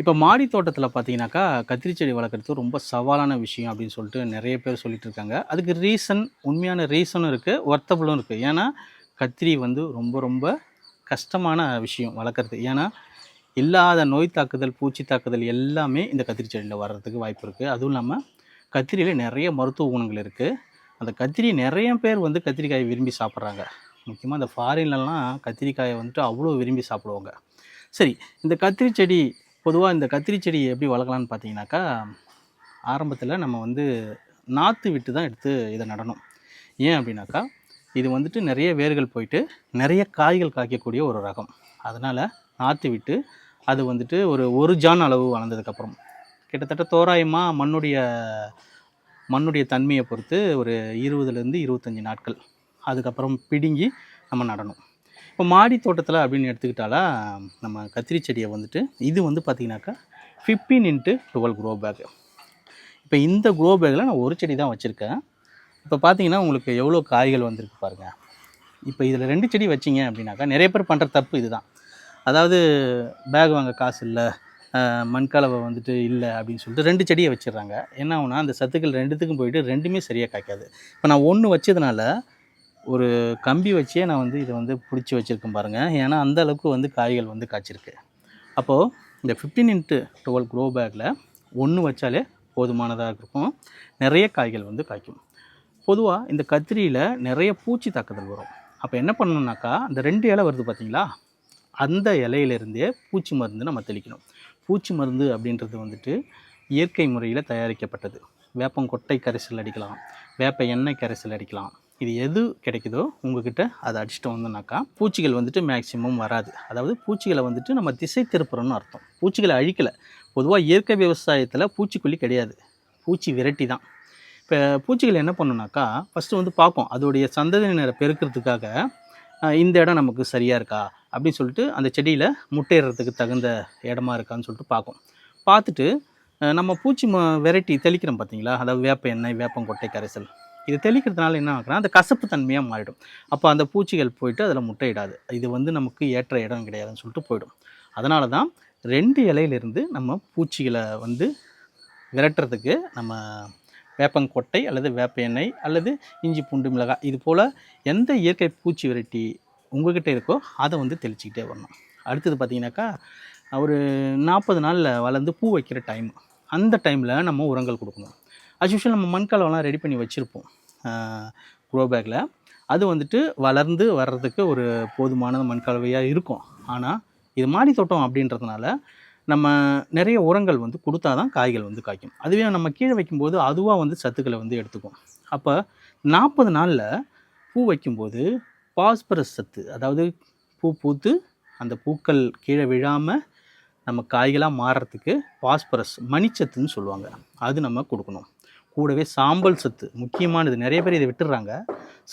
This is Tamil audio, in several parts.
இப்போ மாடி தோட்டத்தில் பார்த்தீங்கன்னாக்கா கத்திரி செடி வளர்க்குறது ரொம்ப சவாலான விஷயம் அப்படின்னு சொல்லிட்டு நிறைய பேர் சொல்லிட்டு இருக்காங்க. அதுக்கு ரீசன் உண்மையான ரீசனும் இருக்குது ஒர்த்தபுளும் இருக்குது ஏன்னா கத்திரி வந்து ரொம்ப ரொம்ப கஷ்டமான விஷயம் வளர்க்குறது. ஏன்னா இல்லாத நோய் தாக்குதல் பூச்சி தாக்குதல் எல்லாமே இந்த கத்திரி செடியில் வர்றதுக்கு வாய்ப்பு இருக்குது அதுவும் இல்லாமல் கத்திரியில் நிறைய மருத்துவ குணங்கள் இருக்குது அந்த கத்திரி நிறைய பேர் வந்து கத்திரிக்காயை விரும்பி சாப்பிட்றாங்க. முக்கியமாக இந்த ஃபாரின்லலாம் கத்திரிக்காயை வந்துட்டு அவ்வளோ விரும்பி சாப்பிடுவாங்க. சரி இந்த கத்திரி செடி பொதுவாக இந்த கத்திரி செடி எப்படி வளர்க்கலான்னு பார்த்தீங்கன்னாக்கா ஆரம்பத்தில் நம்ம வந்து நாற்று விட்டு தான் எடுத்து இதை நடணும். ஏன் அப்படின்னாக்கா இது வந்துட்டு நிறைய வேர்கள் போயிட்டு நிறைய காய்கள் காய்க்கக்கூடிய ஒரு ரகம். அதனால் நாற்று விட்டு அது வந்துட்டு ஒரு ஒரு ஜான் அளவு வளர்ந்ததுக்கப்புறம் கிட்டத்தட்ட தோராயமாக மண்ணுடைய மண்ணுடைய தன்மையை பொறுத்து ஒரு இருபதுலேருந்து இருபத்தஞ்சி நாட்கள். அதுக்கப்புறம் பிடுங்கி நம்ம நடணும். இப்போ மாடி தோட்டத்தில் அப்படின்னு எடுத்துக்கிட்டாலா நம்ம கத்திரி செடியை வந்துட்டு இது வந்து பார்த்திங்கனாக்கா fifteen into twelve grow bag இப்போ இந்த க்ரோ பேக்கில் நான் ஒரு செடி தான் வச்சுருக்கேன். இப்போ பார்த்தீங்கன்னா உங்களுக்கு எவ்வளோ காய்கள் வந்திருக்கு பாருங்கள் இப்போ இதில் ரெண்டு செடி வச்சிங்க அப்படின்னாக்கா நிறைய பேர் பண்ணுற தப்பு இதுதான். அதாவது பேக் வாங்க காசு இல்லை மண்கலவை வந்துட்டு இல்லை அப்படின்னு சொல்லிட்டு ரெண்டு செடியை வச்சிடுறாங்க. என்ன ஆகுனா அந்த சத்துக்கள் ரெண்டுத்துக்கும் போயிட்டு ரெண்டுமே சரியாக காய்க்காது. இப்போ நான் ஒன்று வச்சதுனால ஒரு கம்பி வச்சே நான் வந்து இதை வந்து பிடிச்சி வச்சுருக்கேன் பாருங்கள் ஏன்னா அந்த அளவுக்கு வந்து காய்கள் வந்து காய்ச்சிருக்கு. அப்போது இந்த ஃபிஃப்டீன் இன்ட்டு டுவெல் க்ரோ பேக்கில் ஒன்று வச்சாலே போதுமானதாக இருக்கும். நிறைய காய்கள் வந்து காய்க்கும். பொதுவாக இந்த கத்திரியில் நிறைய பூச்சி தாக்குதல் வரும். அப்போ என்ன பண்ணணுன்னாக்கா அந்த ரெண்டு இலை வருது பார்த்தீங்களா அந்த இலையிலிருந்தே பூச்சி மருந்து நம்ம தெளிக்கணும். பூச்சி மருந்து அப்படின்றது வந்துட்டு இயற்கை முறையில் தயாரிக்கப்பட்டது. வேப்பங்கொட்டை கரைசல் அடிக்கலாம். வேப்ப எண்ணெய் கரைசல் அடிக்கலாம். இது எது கிடைக்குதோ உங்ககிட்ட அதை அடிச்சுட்டு வந்தோம்னாக்கா பூச்சிகள் வந்துட்டு மேக்சிமம் வராது. அதாவது பூச்சிகளை வந்துட்டு நம்ம திசை திருப்புறோம்னு அர்த்தம். பூச்சிகளை அழிக்கலை. பொதுவாக இயற்கை விவசாயத்தில் பூச்சிக்கொல்லி கிடையாது. பூச்சி விரட்டி தான். இப்போ பூச்சிகள் என்ன பண்ணுனாக்கா ஃபஸ்ட்டு வந்து பார்க்கும். அதோடைய சந்ததியினரை பெருக்கிறதுக்காக இந்த இடம் நமக்கு சரியாக இருக்கா? அப்படின்னு சொல்லிட்டு அந்த செடியில் முட்டையிடுறதுக்கு தகுந்த இடமா இருக்கான்னு சொல்லிட்டு பார்க்கும். பார்த்துட்டு நம்ம பூச்சி ம வெரைட்டி தெளிக்கிறோம் பார்த்தீங்களா அதாவது வேப்ப எண்ணெய் வேப்பங்கொட்டை கரைசல். இது தெளிக்கிறதுனால என்ன ஆகுதுன்னா அந்த கசப்பு தன்மையாக மாறிடும். அப்போ அந்த பூச்சிகள் போயிட்டு அதில் முட்டையிடாது. இது வந்து நமக்கு ஏற்ற இடம் கிடையாதுன்னு சொல்லிட்டு போயிடும். அதனால தான் ரெண்டு இலையிலிருந்து நம்ம பூச்சிகளை வந்து விரட்டுறதுக்கு நம்ம வேப்பங்கொட்டை அல்லது வேப்ப எண்ணெய் அல்லது இஞ்சி பூண்டு மிளகாய் இது போல் எந்த இயற்கை பூச்சி விரட்டி உங்கள்கிட்ட இருக்கோ அதை வந்து தெளிச்சிக்கிட்டே வரணும். அடுத்தது பார்த்தீங்கன்னாக்கா ஒரு நாற்பது நாளில் வளர்ந்து பூ வைக்கிற டைம் அந்த டைமில் நம்ம உரங்கள் கொடுக்கணும். அஸ் யூஷுவல் நம்ம மண்கலவெல்லாம் ரெடி பண்ணி வச்சுருப்போம். க்ரோ பேக்கில் அது வந்துட்டு வளர்ந்து வர்றதுக்கு ஒரு போதுமான மண்கலவையாக இருக்கும். ஆனால் இது மாடி தோட்டம் அப்படின்றதுனால நம்ம நிறைய உரங்கள் வந்து கொடுத்தா தான் காய்கள் வந்து காய்க்கும். அதுவே நம்ம கீழே வைக்கும்போது அதுவாக வந்து சத்துக்களை வந்து எடுத்துக்கும். அப்போ நாற்பது நாளில் பூ வைக்கும்போது பாஸ்பரஸ் சத்து அதாவது பூ பூத்து அந்த பூக்கள் கீழே விழாமல் நம்ம காய்களாக மாறுறதுக்கு பாஸ்பரஸ் மணிச்சத்துன்னு சொல்லுவாங்க. அது நம்ம கொடுக்கணும். கூடவே சாம்பல் சத்து முக்கியமானது. நிறைய பேர் இதை விட்டுடுறாங்க.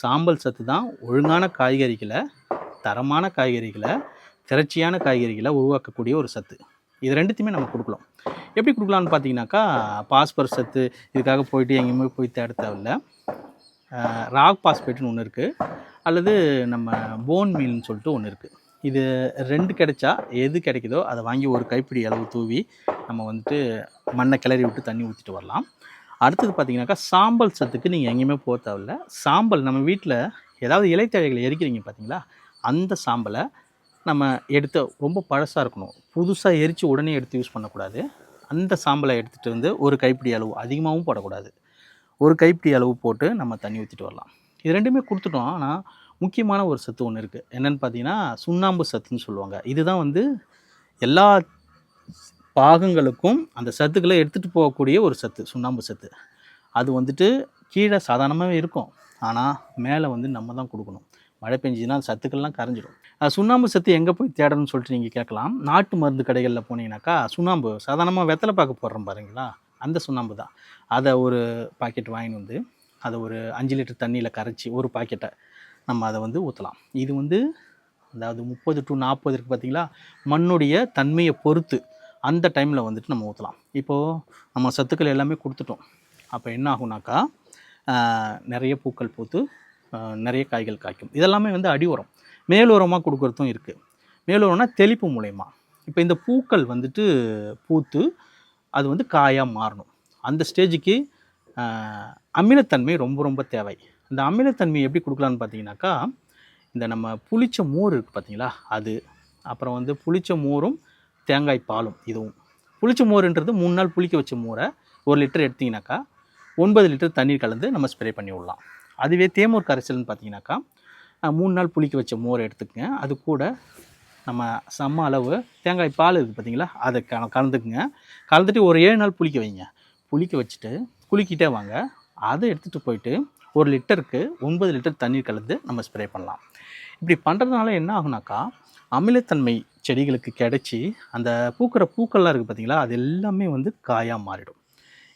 சாம்பல் சத்து தான் ஒழுங்கான காய்கறிகளை தரமான காய்கறிகளை திறச்சியான காய்கறிகளை உருவாக்கக்கூடிய ஒரு சத்து. இது ரெண்டுத்தையுமே நம்ம கொடுக்கலாம். எப்படி கொடுக்கலான்னு பார்த்தீங்கன்னாக்கா பாஸ்பரஸ் சத்து இதுக்காக போயிட்டு எங்கேயுமே போய் தேட தேவையில்ல. ராக் பாஸ்பேட்னு ஒன்று இருக்குது அல்லது நம்ம போன் மீல்னு சொல்லிட்டு ஒன்று இருக்குது இது ரெண்டு கிடைச்சா எது கிடைக்குதோ அதை வாங்கி ஒரு கைப்பிடி அளவு தூவி நம்ம வந்துட்டு மண்ணை கிளறி விட்டு தண்ணி ஊற்றிட்டு வரலாம். அடுத்தது பார்த்தீங்கன்னாக்கா சாம்பல் சத்துக்கு நீங்கள் எங்கேயுமே போக தேவையில்ல. சாம்பல் நம்ம வீட்டில் ஏதாவது இலைத்தழைகளை எரிக்கிறீங்க பார்த்தீங்களா அந்த சாம்பலை நம்ம எடுத்து ரொம்ப பழசாக இருக்கணும். புதுசாக எரித்து உடனே எடுத்து யூஸ் பண்ணக்கூடாது. அந்த சாம்பலை எடுத்துகிட்டு வந்து ஒரு கைப்பிடி அளவு அதிகமாகவும் போடக்கூடாது. ஒரு கைப்பிடி அளவு போட்டு நம்ம தண்ணி ஊற்றிட்டு வரலாம். இது ரெண்டுமே கொடுத்துட்டோம். ஆனால் முக்கியமான ஒரு சத்து ஒன்று இருக்குது என்னென்னு பார்த்தீங்கன்னா சுண்ணாம்பு சத்துன்னு சொல்லுவாங்க. இதுதான் வந்து எல்லா பாகங்களுக்கும் அந்த சத்துக்களை எடுத்துகிட்டு போகக்கூடிய ஒரு சத்து சுண்ணாம்பு சத்து. அது வந்துட்டு கீழே சாதாரணமாகவே இருக்கும். ஆனால் மேலே வந்து நம்ம தான் கொடுக்கணும். மழை பெஞ்சுன்னா அந்த சத்துக்கள்லாம் கரைஞ்சிடும் சுண்ணாம்பு சத்து எங்கே போய் தேடணும்னு சொல்லிட்டு நீங்கள் கேட்கலாம். நாட்டு மருந்து கடைகளில் போனீங்கன்னாக்கா சுண்ணாம்பு சாதாரணமாக வெத்தலை பாக்கு போடுறோம் பாருங்களா? அந்த சுண்ணாம்பு தான். அதை ஒரு பாக்கெட் வாங்கிட்டு வந்து அதை ஒரு அஞ்சு லிட்டர் தண்ணியில் கரைச்சி ஒரு பாக்கெட்டை நம்ம அதை வந்து ஊற்றலாம் இது வந்து அதாவது முப்பது டு நாற்பது இருக்குது பார்த்தீங்களா மண்ணுடைய தன்மையை பொறுத்து அந்த டைமில் வந்துட்டு நம்ம ஊற்றலாம் இப்போது நம்ம சத்துக்கள் எல்லாமே கொடுத்துட்டோம். அப்போ என்ன ஆகுனாக்கா நிறைய பூக்கள் பூத்து நிறைய காய்கள் காய்க்கும். இதெல்லாமே வந்து அடி உரம் மேல் உரமாக கொடுக்குறதும் இருக்குது மேல் உரம்னா தெளிப்பு மூலயமா. இப்போ இந்த பூக்கள் வந்துட்டு பூத்து அது வந்து காயாக மாறணும். அந்த ஸ்டேஜுக்கு அமிலத்தன்மை ரொம்ப ரொம்ப தேவை. இந்த அமிலத்தன்மை எப்படி கொடுக்கலான்னு பார்த்தீங்கன்னாக்கா இந்த நம்ம புளிச்ச மோர் இருக்குது பார்த்தீங்களா அது. அப்புறம் வந்து புளிச்ச மோரும் தேங்காய் பாலும் இதுவும். புளிச்ச மோருன்றது மூணு நாள் புளிக்க வச்ச மோரை ஒரு லிட்டர் எடுத்திங்கனாக்கா ஒன்பது லிட்டர் தண்ணீர் கலந்து நம்ம ஸ்ப்ரே பண்ணி விடலாம். அதுவே தேமூர் கரைசல்னு பார்த்தீங்கன்னாக்கா மூணு நாள் புளிக்க வச்ச மோரை எடுத்துக்கங்க. அது கூட நம்ம சம அளவு தேங்காய் பால் இருக்குது பார்த்தீங்களா அதை க கலந்துக்குங்க. கலந்துட்டு ஒரு ஏழு நாள் புளிக்க வைங்க. புளிக்க வச்சுட்டு குளிக்கிட்டே வாங்க. அதை எடுத்துகிட்டு போயிட்டு ஒரு லிட்டருக்கு ஒன்பது லிட்டர் தண்ணீர் கலந்து நம்ம ஸ்ப்ரே பண்ணலாம். இப்படி பண்ணுறதுனால என்ன ஆகுனாக்கா அமிலத்தன்மை செடிகளுக்கு கிடைச்சி அந்த பூக்கிற பூக்கள்லாம் இருக்குது பார்த்தீங்களா அது எல்லாமே வந்து காயாக மாறிடும்.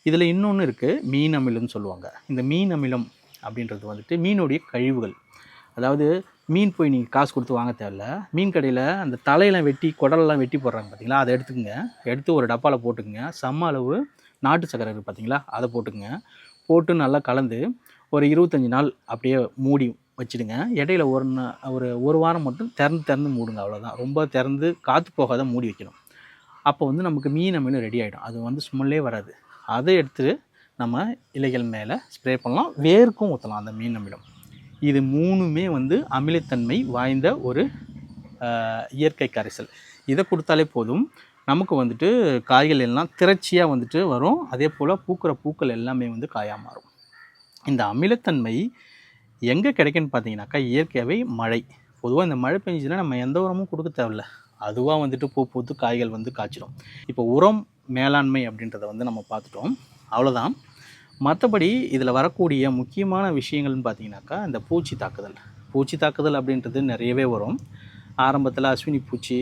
இதில் இன்னொன்று இருக்குது மீன் அமிலம்னு சொல்லுவாங்க. இந்த மீன் அமிலம் அப்படின்றது வந்துட்டு மீனுடைய கழிவுகள். அதாவது மீன் போய் நீங்கள் காசு கொடுத்து வாங்க தேவையில்ல. மீன் கடையில் அந்த தலையெல்லாம் வெட்டி குடலெல்லாம் வெட்டி போடுறாங்க பார்த்தீங்களா அதை எடுத்துக்கங்க. எடுத்து ஒரு டப்பாவில் போட்டுக்குங்க. சம அளவு நாட்டு சக்கரை இருக்குது பார்த்தீங்களா அதை போட்டுக்குங்க. போட்டு நல்லா கலந்து ஒரு இருபத்தஞ்சி நாள் அப்படியே மூடி வச்சிடுங்க. இடையில ஒரு நா- ஒரு ஒரு வாரம் மட்டும் திறந்து திறந்து மூடுங்க அவ்வளோதான் ரொம்ப திறந்து காற்று போகாத மூடி வைக்கணும். அப்போ வந்து நமக்கு மீன் அமிலம் ரெடி ஆகிடும் அது வந்து ஸ்மெல்லே வராது. அதை எடுத்துகிட்டு நம்ம இலைகள் மேலே ஸ்ப்ரே பண்ணலாம். வேர்க்கும் ஊற்றலாம் அந்த மீன் அமிலம். இது மூணுமே வந்து அமிலத்தன்மை வாய்ந்த ஒரு இயற்கை கரைசல். இதை கொடுத்தாலே போதும். நமக்கு வந்துட்டு காய்கள் எல்லாம் திரட்சியாக வந்துட்டு வரும். அதே போல் பூக்கிற பூக்கள் எல்லாமே வந்து காயாக மாறும். இந்த அமிலத்தன்மை எங்கே கிடைக்குன்னு பார்த்தீங்கன்னாக்கா இயற்கையாகவே மழை. பொதுவாக இந்த மழை பெஞ்சுன்னா நம்ம எந்த உரமும் கொடுக்க தேவையில்ல. அதுவாக வந்துட்டு பூ பூத்து காய்கள் வந்து காய்ச்சிடும் இப்போ உரம் மேலாண்மை அப்படின்றத வந்து நம்ம பார்த்துட்டோம். அவ்வளோதான் மற்றபடி இதில் வரக்கூடிய முக்கியமான விஷயங்கள்னு பார்த்தீங்கன்னாக்கா இந்த பூச்சி தாக்குதல். பூச்சி தாக்குதல் அப்படின்றது நிறையவே வரும். ஆரம்பத்தில் அஸ்வினி பூச்சி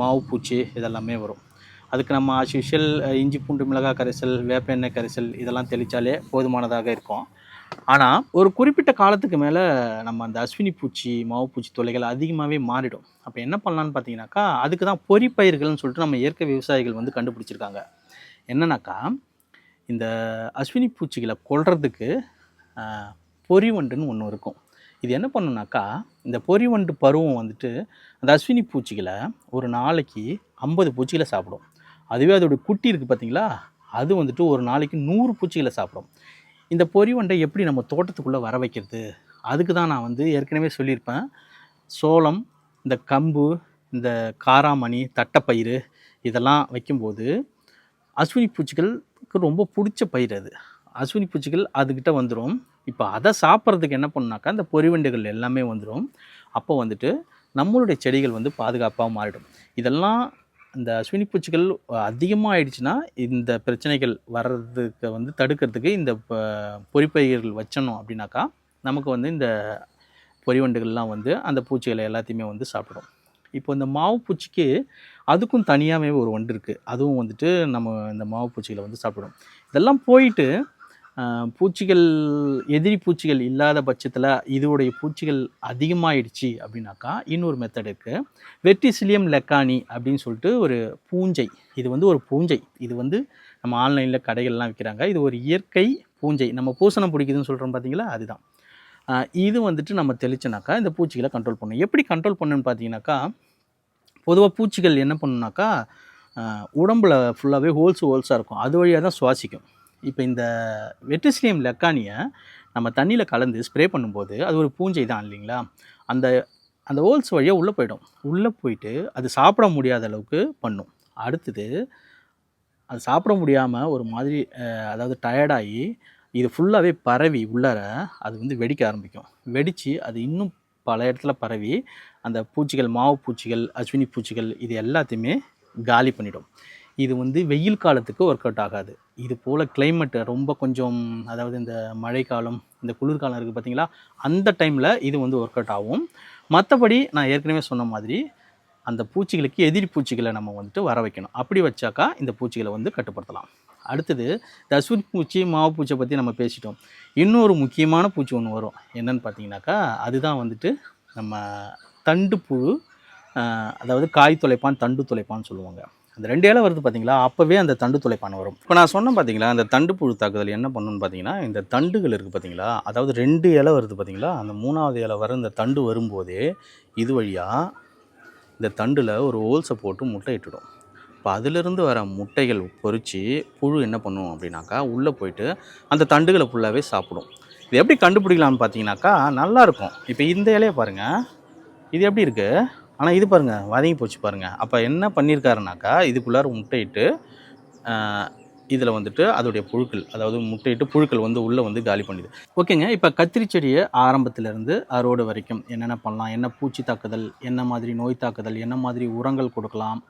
மாவு பூச்சி இதெல்லாமே வரும். அதுக்கு நம்ம ஆஷிஷியல் இஞ்சி பூண்டு மிளகாய் கரைசல் வேப்ப எண்ணெய் கரைசல் இதெல்லாம் தெளித்தாலே போதுமானதாக இருக்கும். ஆனால் ஒரு குறிப்பிட்ட காலத்துக்கு மேலே நம்ம அந்த அஸ்வினி பூச்சி மாவு பூச்சி தொல்லைகள் அதிகமாகவே மாறிடும். அப்போ என்ன பண்ணலான்னு பார்த்தீங்கன்னாக்கா அதுக்கு தான் பொறிப்பயிர்கள்னு சொல்லிட்டு நம்ம இயற்கை விவசாயிகள் வந்து கண்டுபிடிச்சிருக்காங்க. என்னன்னாக்கா இந்த அஸ்வினி பூச்சிகளை கொல்றதுக்கு பொறிவண்டுன்னு ஒன்று இருக்கும். இது என்ன பண்ணுனாக்கா இந்த பொறிவண்டு பருவம் வந்துட்டு அந்த அஸ்வினி பூச்சிகளை ஒரு நாளைக்கு ஐம்பது பூச்சிகளை சாப்பிடும். அதுவே அதோடய குட்டி இருக்குது பார்த்தீங்களா அது வந்துட்டு ஒரு நாளைக்கு நூறு பூச்சிகளை சாப்பிடும். இந்த பொறிவண்டை எப்படி நம்ம தோட்டத்துக்குள்ளே வர வைக்கிறது? அதுக்கு தான் நான் வந்து ஏற்கனவே சொல்லியிருப்பேன். சோளம் இந்த கம்பு இந்த காராமணி தட்டைப்பயிறு இதெல்லாம் வைக்கும்போது அஸ்வினி பூச்சிகளுக்கு ரொம்ப பிடிச்ச பயிர் அது. அஸ்வினி பூச்சிகள் அதுக்கிட்ட வந்துடும் இப்போ அதை சாப்பிட்றதுக்கு என்ன பண்ணுனாக்கா இந்த பொறிவண்டுகள் எல்லாமே வந்துடும் அப்போ வந்துட்டு நம்மளுடைய செடிகள் வந்து பாதுகாப்பாக மாறிடும். இதெல்லாம் இந்த அஸ்வினி பூச்சிகள் அதிகமாக ஆயிடுச்சுன்னா இந்த பிரச்சனைகள் வர்றதுக்கு வந்து தடுக்கிறதுக்கு இந்த ப- பொறிப்பயிர்கள் வச்சணும் அப்படின்னாக்கா நமக்கு வந்து இந்த பொறிவண்டுகள்லாம் வந்து அந்த பூச்சிகளை எல்லாத்தையுமே வந்து சாப்பிடும். இப்போ இந்த மாவு பூச்சிக்கு அதுக்கும் தனியாகவே ஒரு வண்டு இருக்குது அதுவும் வந்துட்டு நம்ம இந்த மாவு பூச்சிகளை வந்து சாப்பிடும். இதெல்லாம் போயிட்டு பூச்சிகள் எதிரி பூச்சிகள் இல்லாத பட்சத்தில் இதோடைய பூச்சிகள் அதிகமாகிடுச்சு அப்படின்னாக்கா இன்னொரு மெத்தட் இருக்குது வெட்டிசிலியம் லெக்கானி அப்படின்னு சொல்லிட்டு ஒரு பூஞ்சை. இது வந்து ஒரு பூஞ்சை. இது வந்து நம்ம ஆன்லைனில் கடைகள்லாம் விற்கிறாங்க இது ஒரு இயற்கை பூஞ்சை. நம்ம பூசணம் பிடிக்குதுன்னு சொல்கிறோம் பார்த்தீங்களா அதுதான். இது வந்துட்டு நம்ம தெளிச்சனாக்கா இந்த பூச்சிகளை கண்ட்ரோல் பண்ணும். எப்படி கண்ட்ரோல் பண்ணுன்னு பார்த்தீங்கன்னாக்கா பொதுவாக பூச்சிகள் என்ன பண்ணுனாக்கா உடம்பில் உடம்புல ஃபுல்லாகவே ஹோல்ஸ் ஹோல்ஸாக இருக்கும். அது வழியாக தான் சுவாசிக்கும். இப்போ இந்த வெட்டிஸ்லியம் லெக்கானியை நம்ம தண்ணியில் கலந்து ஸ்ப்ரே பண்ணும்போது அது ஒரு பூஞ்சை தான் இல்லைங்களா? அந்த அந்த ஹோல்ஸ் வழியாக உள்ளே போயிடும். உள்ளே போயிட்டு அது சாப்பிட முடியாத அளவுக்கு பண்ணும். அடுத்தது அது சாப்பிட முடியாமல் ஒரு மாதிரி அதாவது டயர்டாகி இது ஃபுல்லாகவே பரவி உள்ளார அது வந்து வெடிக்க ஆரம்பிக்கும். வெடித்து அது இன்னும் பல இடத்துல பரவி அந்த பூச்சிகள் மாவு பூச்சிகள் அஸ்வினி பூச்சிகள் இது எல்லாத்தையுமே காலி பண்ணிடும். இது வந்து வெயில் காலத்துக்கு ஒர்க் அவுட் ஆகாது. இது போல் climate ரொம்ப கொஞ்சம் அதாவது இந்த மழைக்காலம் இந்த குளிர்காலம் இருக்குது பார்த்தீங்களா அந்த டைமில் இது வந்து ஒர்க் அவுட் ஆகும். மற்றபடி நான் ஏற்கனவே சொன்ன மாதிரி அந்த பூச்சிகளுக்கு எதிரி பூச்சிகளை நம்ம வந்துட்டு வர வைக்கணும். அப்படி வச்சாக்கா இந்த பூச்சிகளை வந்து கட்டுப்படுத்தலாம். அடுத்தது இந்த பூச்சி மாவு பூச்சியை பற்றி நம்ம பேசிட்டோம். இன்னொரு முக்கியமான பூச்சி ஒன்று வரும். என்னன்னு பார்த்தீங்கன்னாக்கா அதுதான் வந்துட்டு நம்ம தண்டு புழு அதாவது காய் தொலைப்பான் தண்டு துளைப்பான்னு சொல்லுவாங்க. அந்த ரெண்டு இலை வருது பார்த்தீங்களா அப்போவே அந்த தண்டு துளைப்பான் வரும். இப்போ நான் சொன்னேன் பார்த்தீங்களா அந்த தண்டு புழு தாக்குதல் என்ன பண்ணணும்னு பார்த்தீங்கன்னா இந்த தண்டுகள் இருக்குது பார்த்தீங்களா அதாவது ரெண்டு இலை வருது பார்த்தீங்களா அந்த மூணாவது இலை வர இந்த தண்டு வரும்போதே இது வழியாக இந்த தண்டில் ஒரு ஹோல்ஸை போட்டு முட்டை இட்டுடும். இப்போ அதிலிருந்து வர முட்டைகள் பொறிச்சு புழு என்ன பண்ணும் அப்படின்னாக்கா உள்ளே போயிட்டு அந்த தண்டுகளை ஃபுல்லாகவே சாப்பிடும். இது எப்படி கண்டுபிடிக்கலாம்னு பார்த்தீங்கன்னாக்கா நல்லாயிருக்கும் இப்போ இந்த இலையை பாருங்கள் இது எப்படி இருக்குது ஆனால் இது பாருங்கள் வதங்கி போச்சு பாருங்கள் அப்போ என்ன பண்ணியிருக்காருனாக்கா இதுக்குள்ளார முட்டையிட்டு இதில் வந்துட்டு அதோடைய புழுக்கள் அதாவது முட்டையிட்டு புழுக்கள் வந்து உள்ளே வந்து காலி பண்ணுது ஓகேங்க இப்போ கத்திரி செடியை ஆரம்பத்திலேருந்து அறுவடை வரைக்கும் என்னென்ன பண்ணலாம்? என்ன பூச்சி தாக்குதல் என்ன மாதிரி நோய் தாக்குதல் என்ன மாதிரி உரங்கள் கொடுக்கலாம்?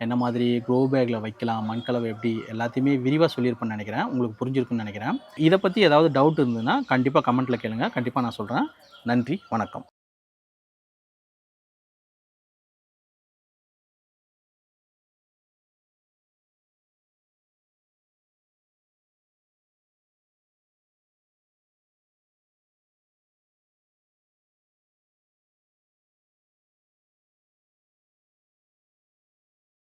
என்ன மாதிரி க்ரோ பேக்கில் வைக்கலாம்? மண்கலவை எப்படி? எல்லாத்தையுமே விரிவாக சொல்லியிருப்பேன்னு நினைக்கிறேன். உங்களுக்கு புரிஞ்சிருக்குன்னு நினைக்கிறேன். இதை பற்றி ஏதாவது டவுட் இருந்ததுன்னா கண்டிப்பாக கமெண்ட்டில் கேளுங்கள் கண்டிப்பாக நான் சொல்கிறேன் நன்றி வணக்கம்.